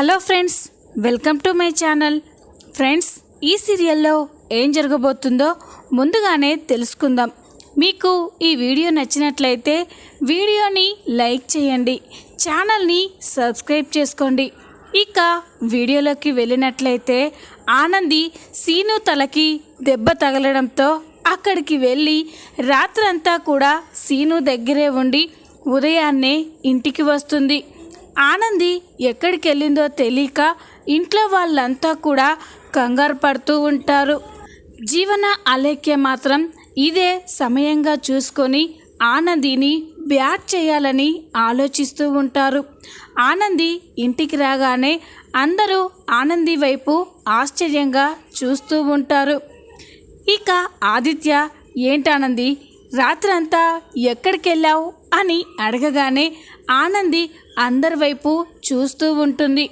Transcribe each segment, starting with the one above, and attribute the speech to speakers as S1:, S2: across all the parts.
S1: Hello friends welcome to my channel. Friends ఈ సీరియల్లో ఏం జరగబోతుందో ముందుగానే తెలుసుకుందాం. మీకు ఈ వీడియో నచ్చినట్లయితే వీడియోని లైక్ చేయండి ఛానల్ని సబ్స్క్రైబ్ చేసుకోండి. ఇక వీడియోలోకి వెళ్ళినట్లయితే ఆనంది సీను తలకి దెబ్బ తగలడంతో అక్కడికి వెళ్ళి రాత్రంతా కూడా సీను దగ్గరే ఉండి ఉదయాన్నే ఇంటికి వస్తుంది. ఆనంది ఎక్కడికి వెళ్ళిందో తెలియక ఇంట్లో వాళ్ళంతా కూడా కంగారు పడుతూ ఉంటారు. జీవన అలేఖ్య మాత్రం ఇదే సమయంగా చూసుకొని ఆనందిని బ్యాట్ చేయాలని ఆలోచిస్తూ ఉంటారు. ఆనంది ఇంటికి రాగానే అందరూ ఆనంది వైపు ఆశ్చర్యంగా చూస్తూ ఉంటారు. ఇక ఆదిత్య ఏంటానంది రాత్రంతా ఎక్కడికి వెళ్ళావు అని అడగగానే ఆనంది అందరి వైపు చూస్తూ ఉంటుంది.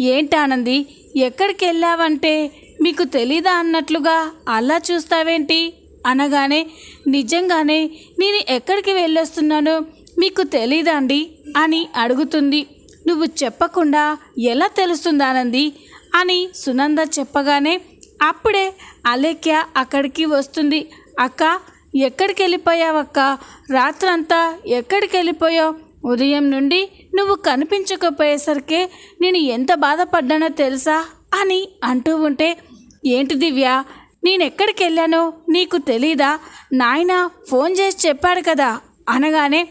S1: ఏంటానంది ఎక్కడికి వెళ్ళావంటే? మీకు తెలీదా అన్నట్లుగా అలా చూస్తావేంటి? అనగానే నిజంగానే నేను ఎక్కడికి వెళ్ళొస్తున్నానో? మీకు తెలీదా అండి? అని అడుగుతుంది. నువ్వు చెప్పకుండా ఎలా తెలుస్తుంది ఆనంది? అని సునంద చెప్పగానే అప్పుడే అలేఖ్య అక్కడికి వస్తుంది. అక్క ఎక్కడికి వెళ్ళిపోయావక్క? రాత్రంతా ఎక్కడికి వెళ్ళిపోయావు? ఉదయం నుండి నువ్వు కనిపించకపోయేసరికి నేను ఎంత బాధపడ్డానో తెలుసా అని అంటూ ఉంటే ఏంటి దివ్య నేనెక్కడికి వెళ్ళానో నీకు తెలీదా? నాయన ఫోన్ చేసి చెప్పాడు కదా. అనగానే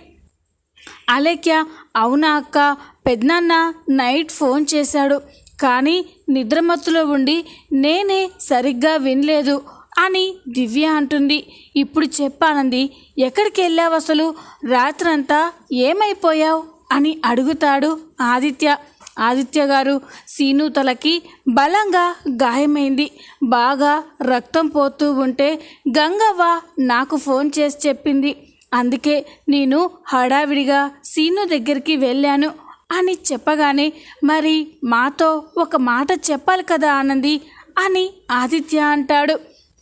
S1: అలేఖ్య అవునా అక్క? పెద్దనాన్న నైట్ ఫోన్ చేశాడు. కానీ నిద్రమత్తులో ఉండి నేనే సరిగ్గా వినలేదు. అని దివ్య అంటుంది. ఇప్పుడు చెప్పానంది ఎక్కడికి వెళ్ళావు అసలు? రాత్రంతా ఏమైపోయావు? అని అడుగుతాడు ఆదిత్య. ఆదిత్య గారు సీను తలకి బలంగా గాయమైంది. బాగా రక్తం పోతూ ఉంటే గంగవ్వ నాకు ఫోన్ చేసి చెప్పింది. అందుకే నేను హడావిడిగా సీను దగ్గరికి వెళ్ళాను అని చెప్పగానే మరి మాతో ఒక మాట చెప్పాలి కదా ఆనంది అని ఆదిత్య అంటాడు.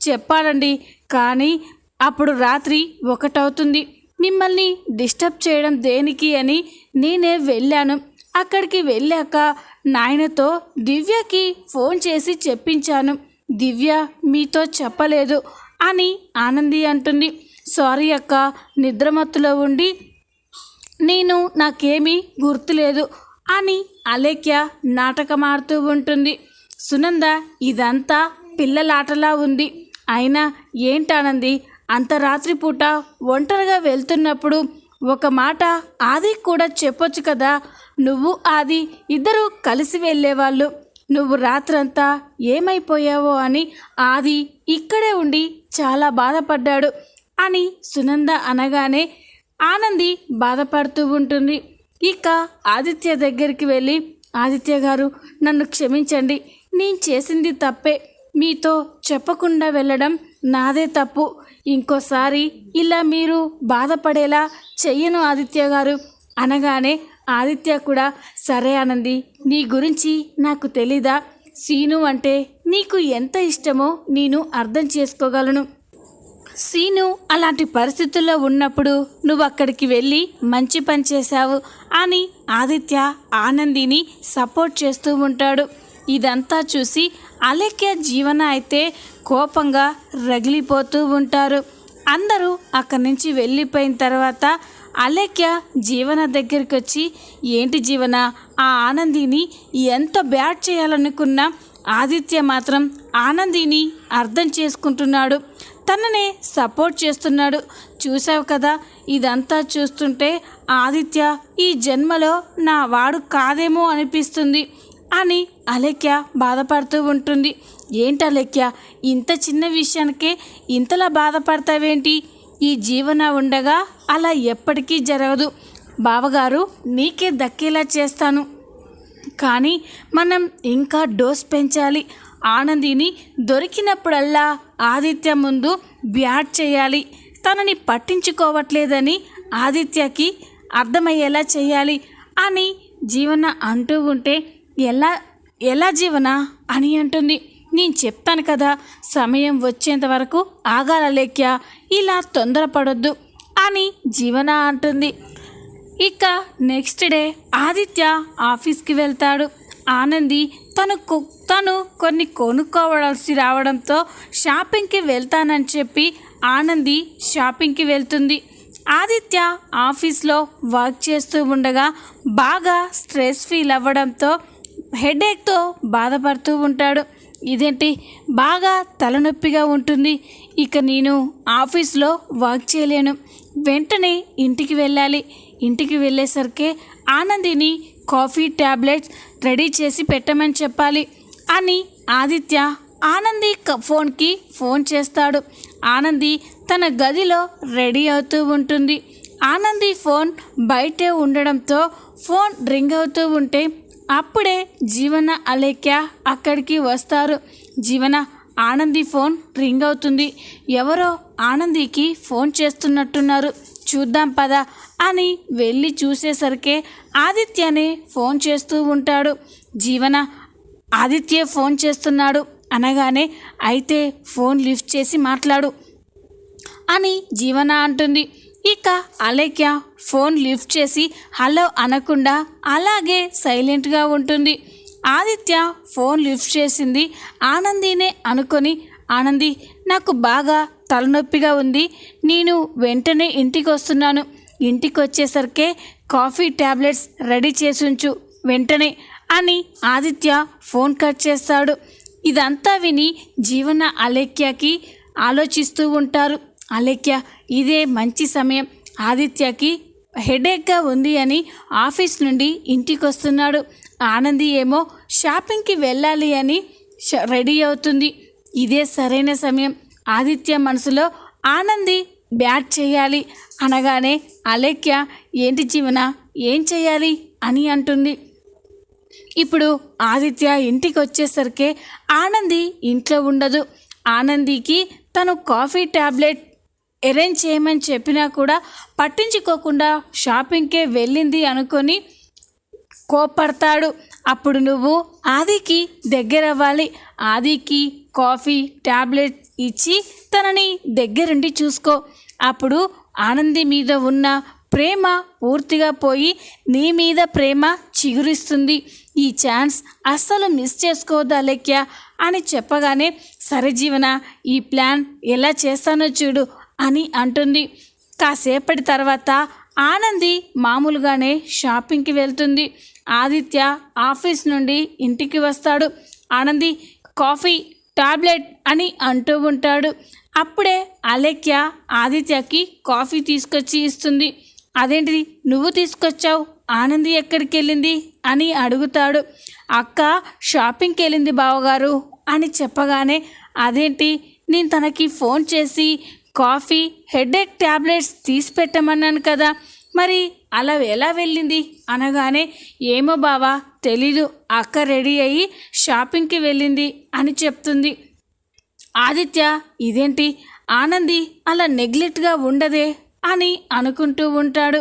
S1: చెప్పాలండి. కానీ అప్పుడు రాత్రి ఒకటవుతుంది. మిమ్మల్ని డిస్టర్బ్ చేయడం దేనికి అని నేనే వెళ్ళాను. అక్కడికి వెళ్ళాక నాయనతో దివ్యకి ఫోన్ చేసి చెప్పించాను. దివ్య మీతో చెప్పలేదు అని ఆనంది అంటుంది. సారీ అక్క నిద్రమత్తులో ఉండి నేను నాకేమీ గుర్తులేదు అని అలేఖ్య నాటకమాడుతూ ఉంటుంది. సునంద ఇదంతా పిల్లలాటలా ఉంది. అయినా ఏంటానంది? అంత రాత్రిపూట ఒంటరిగా వెళ్తున్నప్పుడు ఒక మాట ఆది కూడా చెప్పొచ్చు కదా? నువ్వు ఆది ఇద్దరూ కలిసి వెళ్ళేవాళ్ళు. నువ్వు రాత్రంతా ఏమైపోయావో అని ఆది ఇక్కడే ఉండి చాలా బాధపడ్డాడు అని సునంద అనగానే ఆనంది బాధపడుతూ ఉంటుంది. ఇక ఆదిత్య దగ్గరికి వెళ్ళి ఆదిత్య గారు నన్ను క్షమించండి. నేను చేసింది తప్పే. మీతో చెప్పకుండా వెళ్ళడం నాదే తప్పు. ఇంకోసారి ఇలా మీరు బాధపడేలా చెయ్యను ఆదిత్య గారు. అనగానే ఆదిత్య కూడా సరే ఆనంది నీ గురించి నాకు తెలీదా? సీను అంటే నీకు ఎంత ఇష్టమో నేను అర్థం చేసుకోగలను. సీను అలాంటి పరిస్థితుల్లో ఉన్నప్పుడు నువ్వు అక్కడికి వెళ్ళి మంచి పని చేశావు అని ఆదిత్య ఆనందిని సపోర్ట్ చేస్తూ ఉంటాడు. ఇదంతా చూసి అలేఖ్య జీవన అయితే కోపంగా రగిలిపోతూ ఉంటారు. అందరూ అక్కడి నుంచి వెళ్ళిపోయిన తర్వాత అలేఖ్య జీవన దగ్గరికి వచ్చి ఏంటి జీవన ఆ ఆనందిని ఎంత బ్యాట్ చేయాలనుకున్నా ఆదిత్య మాత్రం ఆనందిని అర్థం చేసుకుంటున్నాడు. తననే సపోర్ట్ చేస్తున్నాడు. చూసావు కదా ఇదంతా చూస్తుంటే ఆదిత్య ఈ జన్మలో నా వాడు కాదేమో అనిపిస్తుంది. అని అలేఖ్య బాధపడుతూ ఉంటుంది. ఏంటి అలేఖ్య? ఇంత చిన్న విషయానికే ఇంతలా బాధపడతావేంటి? ఈ జీవన ఉండగా అలా ఎప్పటికీ జరగదు. బావగారు నీకే దక్కేలా చేస్తాను. కానీ మనం ఇంకా డోస్ పెంచాలి. ఆనందిని దొరికినప్పుడల్లా ఆదిత్య ముందు బ్యాట్ చేయాలి. తనని పట్టించుకోవట్లేదని ఆదిత్యకి అర్థమయ్యేలా చేయాలి అని జీవన అంటూ ఉంటే ఎలా ఎలా జీవన? అని అంటుంది. నేను చెప్తాను కదా సమయం వచ్చేంత వరకు ఆగాల లేఖ్య ఇలా తొందరపడొద్దు అని జీవన అంటుంది. ఇక నెక్స్ట్ డే ఆదిత్య ఆఫీస్కి వెళ్తాడు. ఆనంది తను తను కొన్ని కొనుక్కోవాల్సి రావడంతో షాపింగ్కి వెళ్తానని చెప్పి ఆనంది షాపింగ్కి వెళ్తుంది. ఆదిత్య ఆఫీస్లో వర్క్ చేస్తూ ఉండగా బాగా స్ట్రెస్ ఫీల్ అవ్వడంతో హెడేక్తో బాధపడుతూ ఉంటాడు. ఇదేంటి? బాగా తలనొప్పిగా ఉంటుంది. ఇక నేను ఆఫీస్లో వర్క్ చేయలేను. వెంటనే ఇంటికి వెళ్ళాలి. ఇంటికి వెళ్ళేసరికి ఆనందిని కాఫీ ట్యాబ్లెట్స్ రెడీ చేసి పెట్టమని చెప్పాలి అని ఆదిత్య ఆనంది క- ఫోన్కి ఫోన్ చేస్తాడు. ఆనంది తన గదిలో రెడీ అవుతూ ఉంటుంది. ఆనంది ఫోన్ బయటే ఉండడంతో ఫోన్ రింగ్ అవుతూ ఉంటే అప్పుడే జీవన అలేఖ్య అక్కడికి వస్తారు. జీవన ఆనంది ఫోన్ రింగ్ అవుతుంది. ఎవరో ఆనందికి ఫోన్ చేస్తున్నట్టున్నారు. చూద్దాం పద అని వెళ్ళి చూసేసరికి ఆదిత్యనే ఫోన్ చేస్తూ ఉంటాడు. జీవన ఆదిత్య ఫోన్ చేస్తున్నాడు. అనగానే అయితే ఫోన్ లిఫ్ట్ చేసి మాట్లాడు అని జీవన అంటుంది. ఇక అలేఖ్య ఫోన్ లిఫ్ట్ చేసి హలో అనకుండా అలాగే సైలెంట్గా ఉంటుంది. ఆదిత్య ఫోన్ లిఫ్ట్ చేసింది ఆనందినే అనుకొని ఆనంది నాకు బాగా తలనొప్పిగా ఉంది. నేను వెంటనే ఇంటికి వస్తున్నాను ఇంటికి వచ్చేసరికే కాఫీ ట్యాబ్లెట్స్ రెడీ చేసి ఉంచు వెంటనే అని ఆదిత్య ఫోన్ కట్ చేస్తాడు. ఇదంతా విని జీవన అలేఖ్యకి ఆలోచిస్తూ ఉంటారు. అలేఖ్య ఇదే మంచి సమయం. ఆదిత్యకి హెడేక్గా ఉంది అని ఆఫీస్ నుండి ఇంటికి వస్తున్నాడు ఆనంది ఏమో షాపింగ్కి వెళ్ళాలి అని రెడీ అవుతుంది. ఇదే సరైన సమయం. ఆదిత్య మనసులో ఆనంది బ్యాట్ చేయాలి అనగానే అలేఖ్య ఏంటి జీవన? ఏం చేయాలి? అని అంటుంది. ఇప్పుడు ఆదిత్య ఇంటికి వచ్చేసరికి ఆనంది ఇంట్లో ఉండదు. ఆనందికి తను కాఫీ ట్యాబ్లెట్ అరేంజ్ చేయమని చెప్పినా కూడా పట్టించుకోకుండా షాపింగ్కే వెళ్ళింది అనుకొని కోపడతాడు అప్పుడు నువ్వు ఆదికి దగ్గరవ్వాలి. ఆదికి కాఫీ ట్యాబ్లెట్ ఇచ్చి తనని దగ్గరుండి చూసుకో. అప్పుడు ఆనంది మీద ఉన్న ప్రేమ పూర్తిగా పోయి నీ మీద ప్రేమ చిగురిస్తుంది. ఈ ఛాన్స్ అస్సలు మిస్ చేసుకోవద్దా లెక్క అని చెప్పగానే సరే జీవన ఈ ప్లాన్ ఎలా చేస్తానో చూడు. అని అంటుంది. కాసేపటి తర్వాత ఆనంది మామూలుగానే షాపింగ్కి వెళ్తుంది. ఆదిత్య ఆఫీస్ నుండి ఇంటికి వస్తాడు. ఆనంది కాఫీ టాబ్లెట్ అని అంటూ ఉంటాడు. అప్పుడే అలేఖ్య ఆదిత్యకి కాఫీ తీసుకొచ్చి ఇస్తుంది. అదేంటిది? నువ్వు తీసుకొచ్చావు? ఆనంది ఎక్కడికి వెళ్ళింది అని అడుగుతాడు. అక్క షాపింగ్కి వెళ్ళింది బావగారు అని చెప్పగానే అదేంటి? నేను తనకి ఫోన్ చేసి కాఫీ హెడేక్ ట్యాబ్లెట్స్ తీసి పెట్టమన్నాను కదా. మరి అలా ఎలా వెళ్ళింది? అనగానే ఏమో బావా తెలీదు అక్క రెడీ అయ్యి షాపింగ్కి వెళ్ళింది అని చెప్తుంది. ఆదిత్య ఇదేంటి? ఆనంది అలా నెగ్లెక్ట్గా ఉండదే అని అనుకుంటూ ఉంటాడు.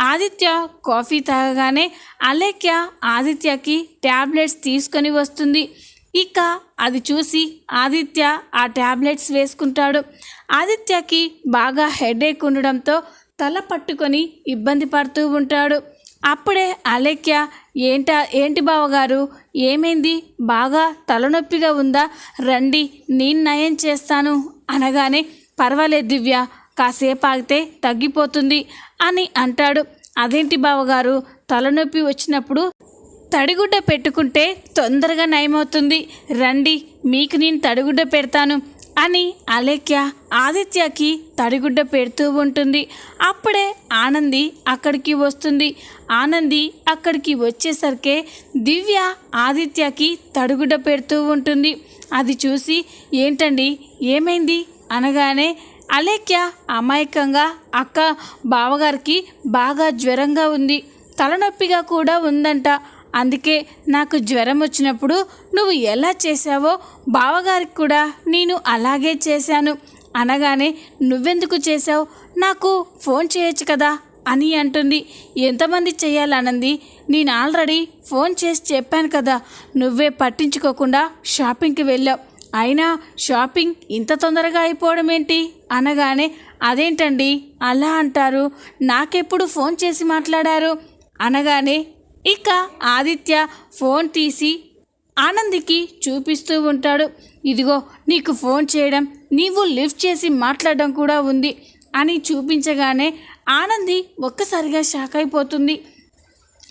S1: ఆదిత్య కాఫీ తాగగానే అలేఖ్య ఆదిత్యకి ట్యాబ్లెట్స్ తీసుకొని వస్తుంది. ఇక అది చూసి ఆదిత్య ఆ ట్యాబ్లెట్స్ వేసుకుంటాడు. ఆదిత్యకి బాగా హెడేక్ ఉండడంతో తల పట్టుకొని ఇబ్బంది పడుతూ ఉంటాడు. అప్పుడే అలేఖ్య ఏంట ఏంటి బావగారు? ఏమైంది? బాగా తలనొప్పిగా ఉందా? రండి నేను నయం చేస్తాను. అనగానే పర్వాలేదు దివ్య కాసేపు ఆగితే తగ్గిపోతుంది అని అంటాడు. అదేంటి బావగారు? తలనొప్పి వచ్చినప్పుడు తడిగుడ్డ పెట్టుకుంటే తొందరగా నయమవుతుంది. రండి మీకు నేను తడిగుడ్డ పెడతాను అని అలేఖ్య ఆదిత్యకి తడిగుడ్డ పెడుతూ ఉంటుంది. అప్పుడే ఆనంది అక్కడికి వస్తుంది. ఆనంది అక్కడికి వచ్చేసరికే దివ్య ఆదిత్యకి తడిగుడ్డ పెడుతూ ఉంటుంది. అది చూసి ఏంటండి ఏమైంది? అనగానే అలేఖ్య అమాయకంగా అక్క బావగారికి బాగా జ్వరంగా ఉంది. తలనొప్పిగా కూడా ఉందంట. అందుకే నాకు జ్వరం వచ్చినప్పుడు నువ్వు ఎలా చేశావో బావగారికి కూడా నేను అలాగే చేశాను. అనగానే నువ్వెందుకు చేశావు? నాకు ఫోన్ చేయొచ్చు కదా అని అంటుంది. ఎంతమంది చేయాలనంది? నేను ఆల్రెడీ ఫోన్ చేసి చెప్పాను కదా నువ్వే పట్టించుకోకుండా షాపింగ్కి వెళ్ళావు. అయినా షాపింగ్ ఇంత తొందరగా అయిపోవడం ఏంటి అనగానే అదేంటండి? అలా అంటారు. నాకెప్పుడు ఫోన్ చేసి మాట్లాడారు? అనగానే ఇక ఆదిత్య ఫోన్ తీసి ఆనందికి చూపిస్తూ ఉంటాడు. ఇదిగో నీకు ఫోన్ చేయడం నీవు లిఫ్ట్ చేసి మాట్లాడడం కూడా ఉంది అని చూపించగానే ఆనంది ఒక్కసారిగా షాక్ అయిపోతుంది.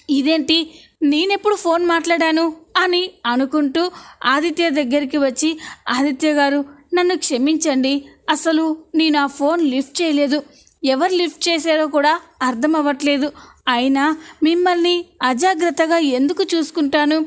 S1: ఇదేంటి నేనెప్పుడు ఫోన్ మాట్లాడాను అని అనుకుంటూ ఆదిత్య దగ్గరికి వచ్చి ఆదిత్య గారు నన్ను క్షమించండి అసలు నేను ఆ ఫోన్ లిఫ్ట్ చేయలేదు. ఎవరు లిఫ్ట్ చేశారో కూడా అర్థం అవ్వట్లేదు. అయినా మిమ్మల్ని అజాగ్రత్తగా ఎందుకు చూసుకుంటాను?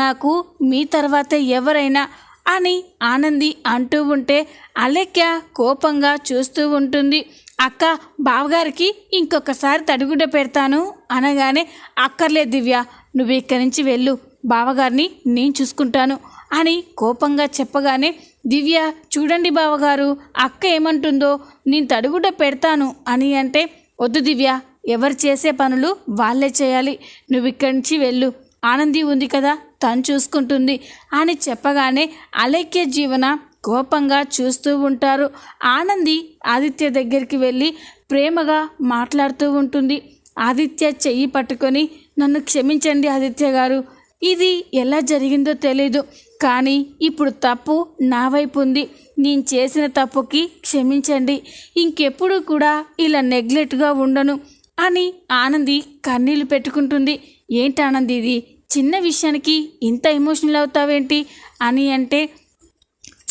S1: నాకు మీ తర్వాతే ఎవరైనా అని ఆనంది అంటూ ఉంటే అలెక్య కోపంగా చూస్తూ ఉంటుంది. అక్క బావగారికి ఇంకొకసారి తడిగుడ్డ పెడతాను అనగానే అక్కర్లేదు దివ్య నువ్వు ఇక్కడి నుంచి వెళ్ళు బావగారిని నేను చూసుకుంటాను అని కోపంగా చెప్పగానే దివ్య చూడండి బావగారు అక్క ఏమంటుందో నేను తడిగుడ్డ పెడతాను అని అంటే వద్దు దివ్య ఎవరు చేసే పనులు వాళ్ళే చేయాలి. నువ్వు ఇక్కడి నుంచి వెళ్ళు. ఆనంది ఉంది కదా తను చూసుకుంటుంది. అని చెప్పగానే అలైక్య జీవన కోపంగా చూస్తూ ఉంటారు. ఆనంది ఆదిత్య దగ్గరికి వెళ్ళి ప్రేమగా మాట్లాడుతూ ఉంటుంది. ఆదిత్య చెయ్యి పట్టుకొని నన్ను క్షమించండి ఆదిత్య గారు. ఇది ఎలా జరిగిందో తెలీదు. కానీ ఇప్పుడు తప్పు నా వైపు ఉంది. నేను చేసిన తప్పుకి క్షమించండి. ఇంకెప్పుడు కూడా ఇలా నెగ్లెక్ట్గా ఉండను. అని ఆనంది కన్నీళ్ళు పెట్టుకుంటుంది. ఏంటి ఆనంది ఇది? చిన్న విషయానికి ఇంత ఎమోషనల్ అవుతావేంటి? అని అంటే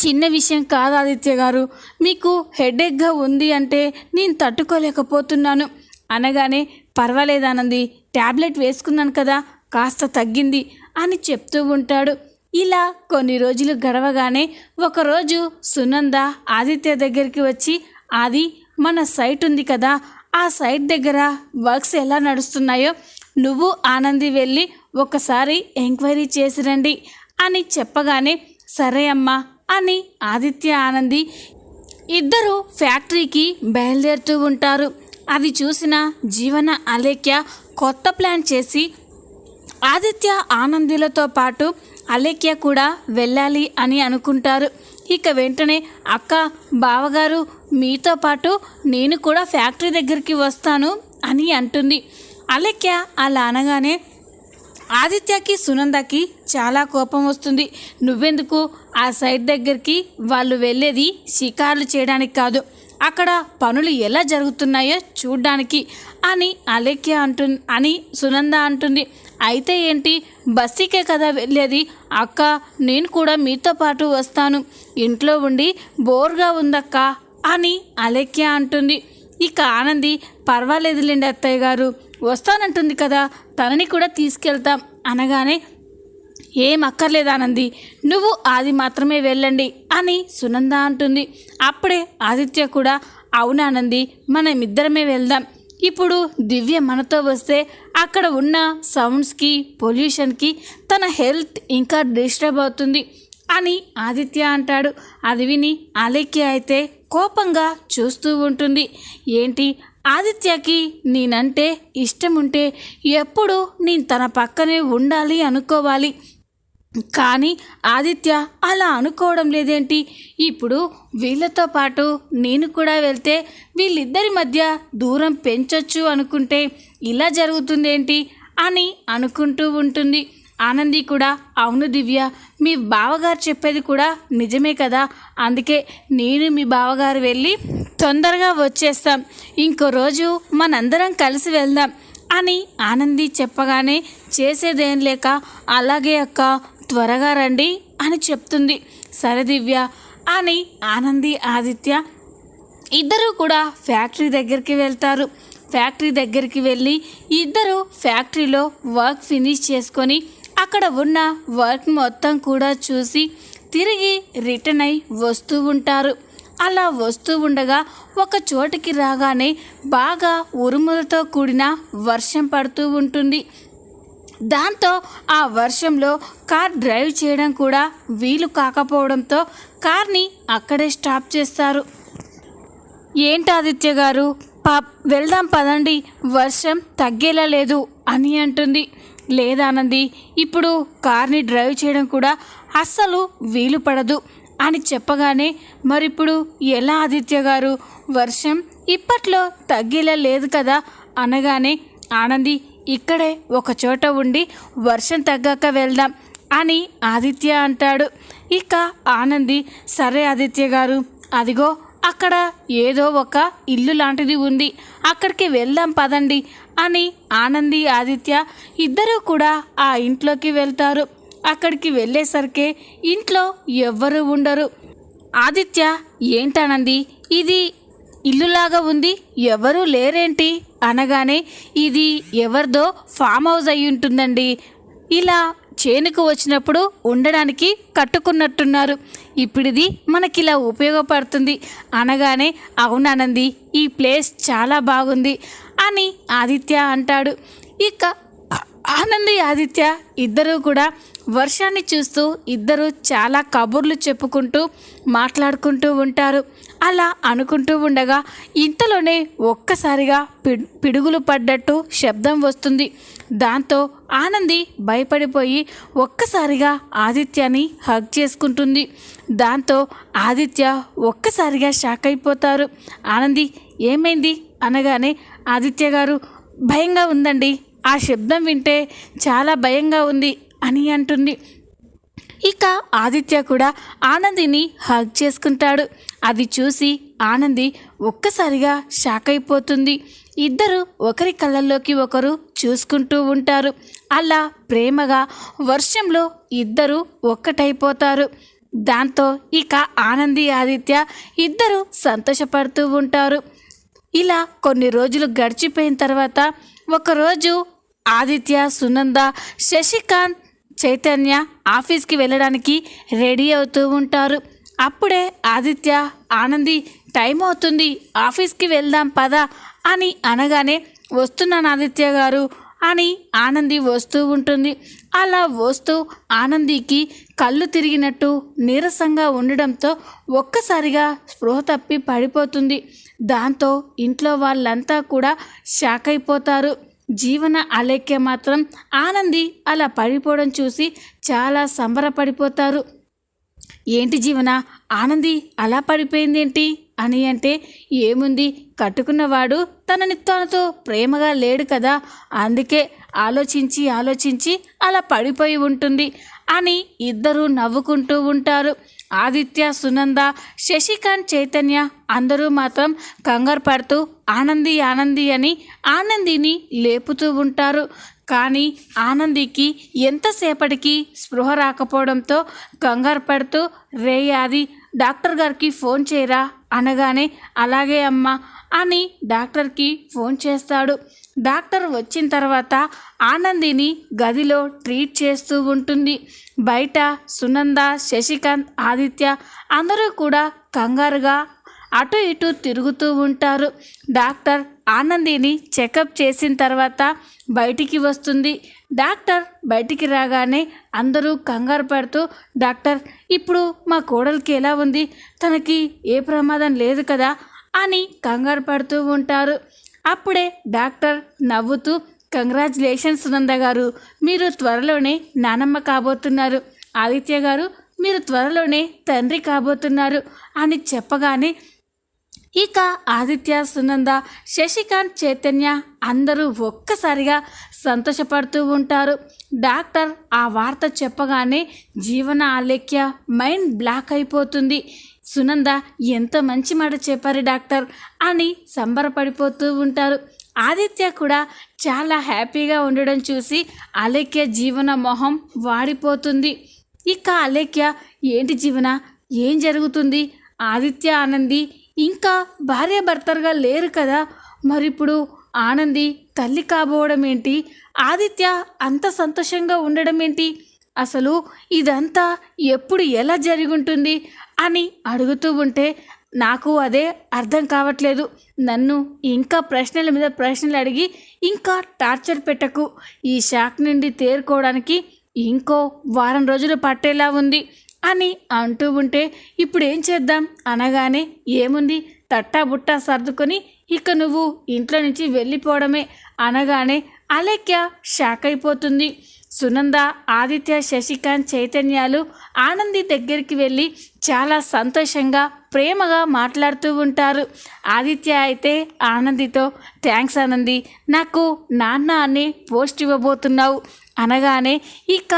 S1: చిన్న విషయం కాదు ఆదిత్య గారు. మీకు హెడేక్గా ఉంది అంటే నేను తట్టుకోలేకపోతున్నాను. అనగానే పర్వాలేదు ఆనంది ట్యాబ్లెట్ వేసుకున్నాను కదా కాస్త తగ్గింది అని చెప్తూ ఉంటాడు. ఇలా కొన్ని రోజులు గడవగానే ఒకరోజు సునంద ఆదిత్య దగ్గరికి వచ్చి అది మన సైట్ ఉంది కదా ఆ సైట్ దగ్గర వర్క్స్ ఎలా నడుస్తున్నాయో నువ్వు ఆనంది వెళ్ళి ఒకసారి ఎంక్వైరీ చేసి రండి అని చెప్పగానే సరే అమ్మా అని ఆదిత్య ఆనంది ఇద్దరు ఫ్యాక్టరీకి బయలుదేరుతూ ఉంటారు. అది చూసిన జీవన అలేఖ్య కొత్త ప్లాన్ చేసి ఆదిత్య ఆనందిలతో పాటు అలేఖ్య కూడా వెళ్ళాలి అని అనుకుంటారు. ఇక వెంటనే అక్క బావగారు మీతో పాటు నేను కూడా ఫ్యాక్టరీ దగ్గరికి వస్తాను అని అంటుంది. అలెక్య అలా అనగానే ఆదిత్యకి సునందకి చాలా కోపం వస్తుంది. నువ్వెందుకు ఆ సైట్ దగ్గరికి వాళ్ళు వెళ్ళేది షికార్లు చేయడానికి కాదు. అక్కడ పనులు ఎలా జరుగుతున్నాయో చూడ్డానికి అని అలేఖ్య అంటు అని సునంద అంటుంది. అయితే ఏంటి? బస్సీకే కదా వెళ్ళేది? అక్క నేను కూడా మీతో పాటు వస్తాను. ఇంట్లో ఉండి బోర్గా ఉందక్క అని అలేఖ్య అంటుంది. ఇక ఆనంది పర్వాలేదులేండి అత్తయ్య గారు. వస్తానంటుంది కదా. తనని కూడా తీసుకెళ్తాం. అనగానే ఏం అక్కర్లేదు ఆనంది. నువ్వు ఆది మాత్రమే వెళ్ళండి అని సునంద అంటుంది. అప్పుడే ఆదిత్య కూడా అవునానంది మనమిద్దరమే వెళ్దాం. ఇప్పుడు దివ్య మనతో వస్తే అక్కడ ఉన్న సౌండ్స్కి పొల్యూషన్కి తన హెల్త్ ఇంకా డిస్టర్బ్ అవుతుంది అని ఆదిత్య అంటాడు. అది విని అలేఖ్య అయితే కోపంగా చూస్తూ ఉంటుంది. ఏంటి? ఆదిత్యకి నేనంటే ఇష్టం ఉంటే ఎప్పుడు నేను తన పక్కనే ఉండాలి అనుకోవాలి. కానీ ఆదిత్య అలా అనుకోవడం లేదేంటి? ఇప్పుడు వీళ్ళతో పాటు నేను కూడా వెళ్తే వీళ్ళిద్దరి మధ్య దూరం పెంచొచ్చు అనుకుంటే ఇలా జరుగుతుందేంటి? అని అనుకుంటూ ఉంటుంది. ఆనంది కూడా అవును దివ్య మీ బావగారు చెప్పేది కూడా నిజమే కదా? అందుకే నేను మీ బావగారు వెళ్ళి తొందరగా వచ్చేస్తాం. ఇంకో రోజు మనందరం కలిసి వెళ్దాం అని ఆనంది చెప్పగానే చేసేదేం లేక అలాగే అక్క త్వరగా రండి అని చెప్తుంది. సరే దివ్య అని ఆనంది ఆదిత్య ఇద్దరు కూడా ఫ్యాక్టరీ దగ్గరికి వెళ్తారు. ఫ్యాక్టరీ దగ్గరికి వెళ్ళి ఇద్దరు ఫ్యాక్టరీలో వర్క్ ఫినిష్ చేసుకొని అక్కడ ఉన్న వర్క్ మొత్తం కూడా చూసి తిరిగి రిటర్న్ అయి వస్తూ ఉంటారు. అలా వస్తూ ఉండగా ఒక చోటికి రాగానే బాగా ఉరుములతో కూడిన వర్షం పడుతూ ఉంటుంది. దాంతో ఆ వర్షంలో కార్ డ్రైవ్ చేయడం కూడా వీలు కాకపోవడంతో కార్ని అక్కడే స్టాప్ చేస్తారు. ఏంటి ఆదిత్య గారు? పా వెళ్దాం పదండి. వర్షం తగ్గేలా లేదు అని అంటుంది. లేదానంది. ఇప్పుడు కార్ని డ్రైవ్ చేయడం కూడా అస్సలు వీలు పడదు అని చెప్పగానే మరిప్పుడు ఎలా ఆదిత్య గారు? వర్షం ఇప్పట్లో తగ్గేలా లేదు కదా అనగానే ఆనంది ఇక్కడే ఒక చోట ఉండి వర్షం తగ్గాక వెళ్దాం అని ఆదిత్య అంటాడు. ఇక ఆనంది సరే ఆదిత్య గారు అదిగో అక్కడ ఏదో ఒక ఇల్లు లాంటిది ఉంది. అక్కడికి వెళ్దాం పదండి అని ఆనంది ఆదిత్య ఇద్దరూ కూడా ఆ ఇంట్లోకి వెళ్తారు. అక్కడికి వెళ్ళేసరికి ఇంట్లో ఎవ్వరూ ఉండరు. ఆదిత్య ఏంటనంది ఇది ఇల్లులాగా ఉంది. ఎవరూ లేరేంటి? అనగానే ఇది ఎవరిదో ఫామ్ హౌస్ అయి ఉంటుందండి ఇలా చేనుకు వచ్చినప్పుడు ఉండడానికి కట్టుకున్నట్టున్నారు. ఇప్పుడిది మనకి ఇలా ఉపయోగపడుతుంది. అనగానే అవునానంది ఈ ప్లేస్ చాలా బాగుంది అని ఆదిత్య అంటాడు. ఇక ఆనంది ఆదిత్య ఇద్దరూ కూడా వర్షాన్ని చూస్తూ ఇద్దరు చాలా కబుర్లు చెప్పుకుంటూ మాట్లాడుకుంటూ ఉంటారు. అలా అనుకుంటూ ఉండగా ఇంతలోనే ఒక్కసారిగా పిడుగులు పడ్డట్టు శబ్దం వస్తుంది. దాంతో ఆనంది భయపడిపోయి ఒక్కసారిగా ఆదిత్యని హగ్ చేసుకుంటుంది. దాంతో ఆదిత్య ఒక్కసారిగా షాక్ అయిపోతారు. ఆనంది ఏమైంది? అనగానే ఆదిత్య గారు భయంగా ఉందండి. ఆ శబ్దం వింటే చాలా భయంగా ఉంది అని అంటుంది. ఇక ఆదిత్య కూడా ఆనందిని హగ్ చేసుకుంటాడు. అది చూసి ఆనంది ఒక్కసారిగా షాక్ అయిపోతుంది. ఇద్దరు ఒకరి కళ్ళల్లోకి ఒకరు చూసుకుంటూ ఉంటారు. అలా ప్రేమగా వర్షంలో ఇద్దరు ఒక్కటైపోతారు. దాంతో ఇక ఆనంది ఆదిత్య ఇద్దరు సంతోషపడుతూ ఉంటారు. ఇలా కొన్ని రోజులు గడిచిపోయిన తర్వాత ఒకరోజు ఆదిత్య సునంద శశికాంత్ చైతన్య ఆఫీస్కి వెళ్ళడానికి రెడీ అవుతూ ఉంటారు. అప్పుడే ఆదిత్య ఆనంది టైం అవుతుంది ఆఫీస్కి వెళ్దాం పద అని అనగానే వస్తున్నాను ఆదిత్య గారు అని ఆనంది వస్తూ ఉంటుంది. అలా వస్తూ ఆనందికి కళ్ళు తిరిగినట్టు నీరసంగా ఉండడంతో ఒక్కసారిగా స్పృహ తప్పి పడిపోతుంది. దాంతో ఇంట్లో వాళ్ళంతా కూడా షాక్ అయిపోతారు. జీవన అలేఖ్య మాత్రం ఆనంది అలా పడిపోవడం చూసి చాలా సంబరపడిపోతారు. ఏంటి జీవన ఆనంది అలా పడిపోయిందేంటి? అని అంటే ఏముంది? కట్టుకున్నవాడు తనని తనతో ప్రేమగా లేడు కదా. అందుకే ఆలోచించి ఆలోచించి అలా పడిపోయి ఉంటుంది అని ఇద్దరూ నవ్వుకుంటూ ఉంటారు. ఆదిత్య సునంద శశికాంత్ చైతన్య అందరూ మాత్రం కంగారు పడుతూ ఆనంది ఆనంది అని ఆనందిని లేపుతూ ఉంటారు. కానీ ఆనందికి ఎంతసేపటికి స్పృహ రాకపోవడంతో కంగారు పడుతూ రే డాక్టర్ గారికి ఫోన్ చేయరా? అనగానే అలాగే అమ్మా అని డాక్టర్కి ఫోన్ చేస్తాడు. డాక్టర్ వచ్చిన తర్వాత ఆనందిని గదిలో ట్రీట్ చేస్తూ ఉంటుంది. బయట సునంద శశికాంత్ ఆదిత్య అందరూ కూడా కంగారుగా అటు ఇటు తిరుగుతూ ఉంటారు. డాక్టర్ ఆనందిని చెకప్ చేసిన తర్వాత బయటికి వస్తుంది. డాక్టర్ బయటికి రాగానే అందరూ కంగారు పడుతూ డాక్టర్ ఇప్పుడు మా కోడలికి ఎలా ఉంది? తనకి ఏ ప్రమాదం లేదు కదా? అని కంగారు పడుతూ ఉంటారు. అప్పుడే డాక్టర్ నవ్వుతూ కంగ్రాచులేషన్స్ సునంద గారు మీరు త్వరలోనే నానమ్మ కాబోతున్నారు. ఆదిత్య గారు మీరు త్వరలోనే తండ్రి కాబోతున్నారు అని చెప్పగానే ఇక ఆదిత్య సునంద శశికాంత్ చైతన్య అందరూ ఒక్కసారిగా సంతోషపడుతూ ఉంటారు. డాక్టర్ ఆ వార్త చెప్పగానే జీవన ఆలేఖ్య మైండ్ బ్లాక్ అయిపోతుంది. సునంద ఎంత మంచి మాట చెప్పారు డాక్టర్ అని సంబరపడిపోతూ ఉంటారు. ఆదిత్య కూడా చాలా హ్యాపీగా ఉండడం చూసి అలేఖ్య జీవన మొహం వాడిపోతుంది. ఇక అలేఖ్య ఏంటి జీవన? ఏం జరుగుతుంది? ఆదిత్య ఆనంది ఇంకా భార్యాభర్తలుగా లేరు కదా. మరిప్పుడు ఆనంది తల్లి కాబోవడం ఏంటి? ఆదిత్య అంత సంతోషంగా ఉండడం ఏంటి? అసలు ఇదంతా ఎప్పుడు ఎలా జరుగుంటుంది అని అడుగుతూ ఉంటే నాకు అదే అర్థం కావట్లేదు. నన్ను ఇంకా ప్రశ్నల మీద ప్రశ్నలు అడిగి ఇంకా టార్చర్ పెట్టకు. ఈ షాక్ నుండి తేరుకోవడానికి ఇంకో వారం రోజులు పట్టేలా ఉంది. అని అంటూ ఉంటే ఇప్పుడు ఏం చేద్దాం? అనగానే ఏముంది? తట్టా బుట్టా సర్దుకొని ఇక నువ్వు ఇంట్లో నుంచి వెళ్ళిపోవడమే అనగానే అలేఖ్య షాక్ అయిపోతుంది. సునంద ఆదిత్య శశికాంత్ చైతన్యాలు ఆనంది దగ్గరికి వెళ్ళి చాలా సంతోషంగా ప్రేమగా మాట్లాడుతూ ఉంటారు. ఆదిత్య అయితే ఆనందితో థ్యాంక్స్ ఆనంది నాకు నాన్న అని పోస్ట్ ఇవ్వబోతున్నావు. అనగానే ఇక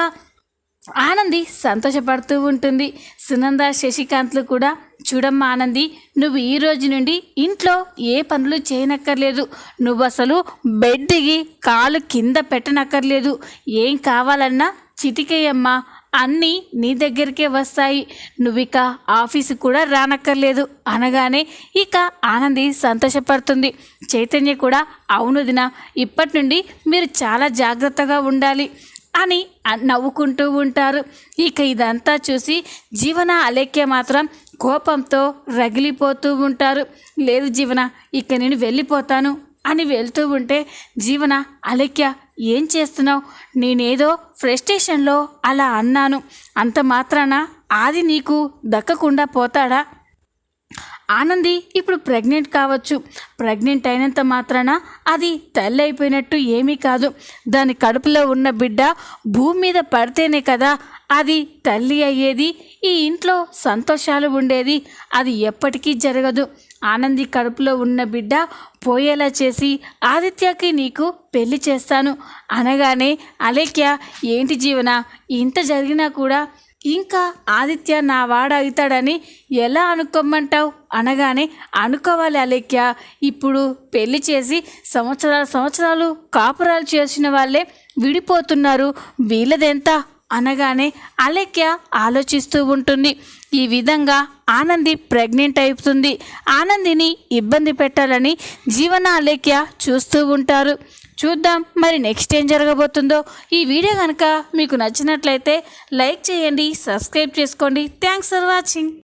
S1: ఆనంది సంతోషపడుతూ ఉంటుంది. సునంద శశికాంత్లు కూడా చూడమ్మా ఆనంది నువ్వు ఈ రోజు నుండి ఇంట్లో ఏ పనులు చేయనక్కర్లేదు. నువ్వు అసలు బెడ్ దిగి కాలు కింద పెట్టనక్కర్లేదు. ఏం కావాలన్నా చిటికేయమ్మా అన్నీ నీ దగ్గరికే వస్తాయి. నువ్వు ఇక ఆఫీసు కూడా రానక్కర్లేదు. అనగానే ఇక ఆనంది సంతోషపడుతుంది. చైతన్య కూడా అవును దిన ఇప్పటి నుండి మీరు చాలా జాగ్రత్తగా ఉండాలి. అని నవ్వుకుంటూ ఉంటారు. ఇక ఇదంతా చూసి జీవన అలేఖ్య మాత్రం కోపంతో రగిలిపోతూ ఉంటారు. లేదు జీవన ఇక నేను వెళ్ళిపోతాను అని వెళ్తూ ఉంటే జీవన అలేఖ్య ఏం చేస్తున్నావు? నేనేదో ఫ్రస్ట్రేషన్లో అలా అన్నాను. అంత మాత్రాన? ఆది నీకు దక్కకుండా పోతాడా? ఆనంది ఇప్పుడు ప్రెగ్నెంట్ కావచ్చు. ప్రెగ్నెంట్ అయినంత మాత్రాన అది తల్లి అయిపోయినట్టు ఏమీ కాదు. దాని కడుపులో ఉన్న బిడ్డ భూమి మీద పడితేనే కదా అది తల్లి అయ్యేది. ఈ ఇంట్లో సంతోషాలు ఉండేది. అది ఎప్పటికీ జరగదు. ఆనంది కడుపులో ఉన్న బిడ్డ పోయేలా చేసి ఆదిత్యకి నీకు పెళ్ళి చేస్తాను. అనగానే అలేఖ్య ఏంటి జీవన? ఇంత జరిగినా కూడా ఇంకా ఆదిత్య నా వాడ అవుతాడని ఎలా అనుకోమంటావు? అనగానే అనుకోవాలి అలేఖ్య. ఇప్పుడు పెళ్ళి చేసి సంవత్సరాల సంవత్సరాలు కాపురాలు చేసిన వాళ్ళే విడిపోతున్నారు. వీళ్ళదెంత? అనగానే అలేఖ్య ఆలోచిస్తూ ఉంటుంది. ఈ విధంగా ఆనంది ప్రెగ్నెంట్ అవుతుంది ఆనందిని ఇబ్బంది పెట్టాలని జీవన అలేఖ్య చూస్తూ ఉంటారు. చూద్దాం మరి నెక్స్ట్ ఏం జరగబోతుందో. ఈ వీడియో కనుక మీకు నచ్చినట్లయితే లైక్ చేయండి సబ్స్క్రైబ్ చేసుకోండి. Thanks for watching.